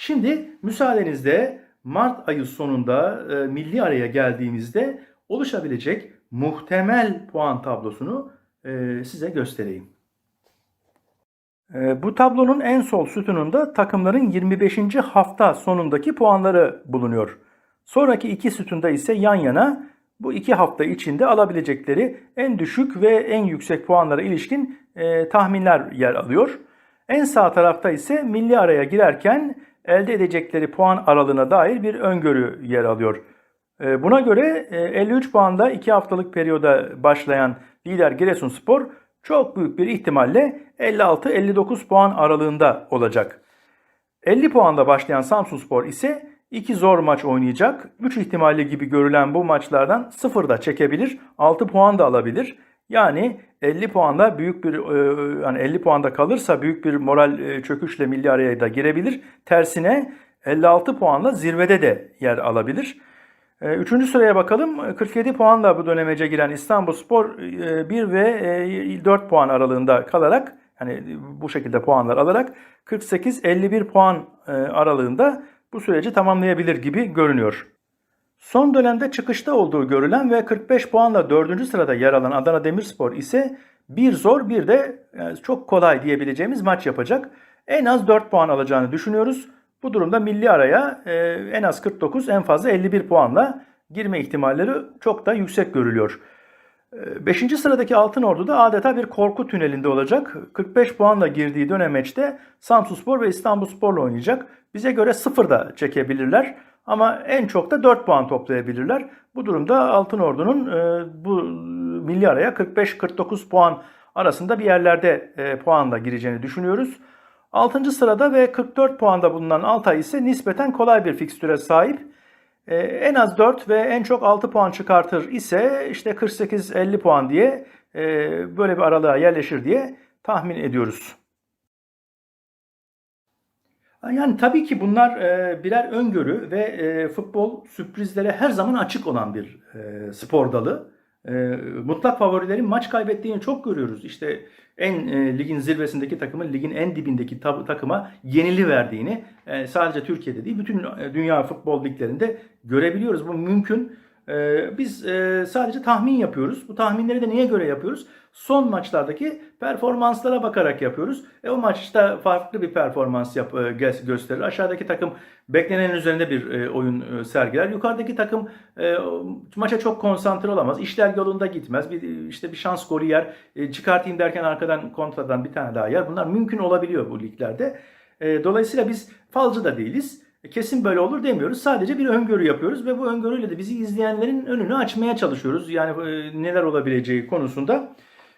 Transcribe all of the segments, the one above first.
Şimdi müsaadenizle Mart ayı sonunda e, milli araya geldiğimizde oluşabilecek muhtemel puan tablosunu e, size göstereyim. E, bu tablonun en sol sütununda takımların 25. hafta sonundaki puanları bulunuyor. Sonraki iki sütunda ise yan yana bu iki hafta içinde alabilecekleri en düşük ve en yüksek puanlara ilişkin e, tahminler yer alıyor. En sağ tarafta ise milli araya girerken elde edecekleri puan aralığına dair bir öngörü yer alıyor. E, Buna göre e, 53 puanla 2 haftalık periyoda başlayan lider Giresunspor çok büyük bir ihtimalle 56-59 puan aralığında olacak. 50 puanda başlayan Samsunspor ise iki zor maç oynayacak. 3 ihtimalli gibi görülen bu maçlardan 0 da çekebilir, 6 puan da alabilir. Yani 50 puanla büyük bir e, yani 50 puanda kalırsa büyük bir moral e, çöküşle milli araya da girebilir. Tersine 56 puanla zirvede de yer alabilir. E, Üçüncü sıraya bakalım. 47 puanla bu dönemece giren İstanbulspor 1 ve 4 puan aralığında kalarak yani bu şekilde puanlar alarak 48-51 puan aralığında bu süreci tamamlayabilir gibi görünüyor. Son dönemde çıkışta olduğu görülen ve 45 puanla 4. sırada yer alan Adana Demirspor ise bir zor bir de e, çok kolay diyebileceğimiz maç yapacak. En az 4 puan alacağını düşünüyoruz. Bu durumda milli araya e, en az 49 en fazla 51 puanla girme ihtimalleri çok da yüksek görülüyor. 5. sıradaki Altın Ordu da adeta bir korku tünelinde olacak. 45 puanla girdiği dönemeçte Samsunspor ve İstanbulspor'la oynayacak. Bize göre 0 da çekebilirler ama en çok da 4 puan toplayabilirler. Bu durumda Altın Ordu'nun e, bu milli araya 45-49 puan arasında bir yerlerde e, puanla gireceğini düşünüyoruz. 6. sırada ve 44 puanda bulunan Altay ise nispeten kolay bir fikstüre sahip. Ee, en az 4 ve en çok 6 puan çıkartır ise işte 48-50 puan diye e, böyle bir aralığa yerleşir diye tahmin ediyoruz. Yani tabii ki bunlar e, birer öngörü ve e, futbol sürprizlere her zaman açık olan bir spor dalı. E, mutlak favorilerin maç kaybettiğini çok görüyoruz. İşte en e, ligin zirvesindeki takımın ligin en dibindeki tab- takıma yenili verdiğini e, sadece Türkiye'de değil bütün e, dünya futbol liglerinde görebiliyoruz. Bu mümkün. E, biz e, sadece tahmin yapıyoruz. Bu tahminleri de neye göre yapıyoruz? Son maçlardaki performanslara bakarak yapıyoruz. E, o maçta farklı bir performans yap, e, gö- gösterir. Aşağıdaki takım beklenenin üzerinde bir e, oyun sergiler. Yukarıdaki takım maça çok konsantre olamaz. İşler yolunda gitmez. Bir işte bir şans golü yer. Çıkartayım derken arkadan kontradan bir tane daha yer. Bunlar mümkün olabiliyor bu liglerde. Dolayısıyla biz falcı da değiliz. E, Kesin böyle olur demiyoruz. Sadece bir öngörü yapıyoruz ve bu öngörüyle de bizi izleyenlerin önünü açmaya çalışıyoruz. Yani e, neler olabileceği konusunda.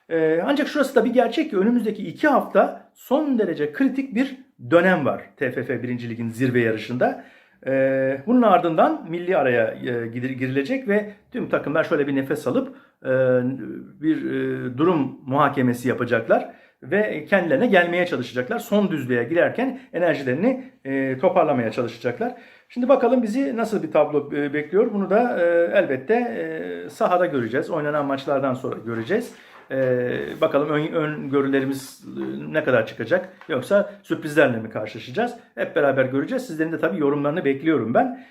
E, ancak şurası da bir gerçek ki önümüzdeki iki hafta son derece kritik bir dönem var TFF 1. Lig'in zirve yarışında. E, bunun ardından milli araya e, girilecek ve tüm takımlar şöyle bir nefes alıp e, bir e, durum muhakemesi yapacaklar ve kendilerine gelmeye çalışacaklar. Son düzlüğe girerken enerjilerini e, toparlamaya çalışacaklar. Şimdi bakalım bizi nasıl bir tablo e, bekliyor. Bunu da e, elbette e, sahada göreceğiz. Oynanan maçlardan sonra göreceğiz. E, bakalım ön, öngörülerimiz e, ne kadar çıkacak yoksa sürprizlerle mi karşılaşacağız? Hep beraber göreceğiz. Sizlerin de tabii yorumlarını bekliyorum ben.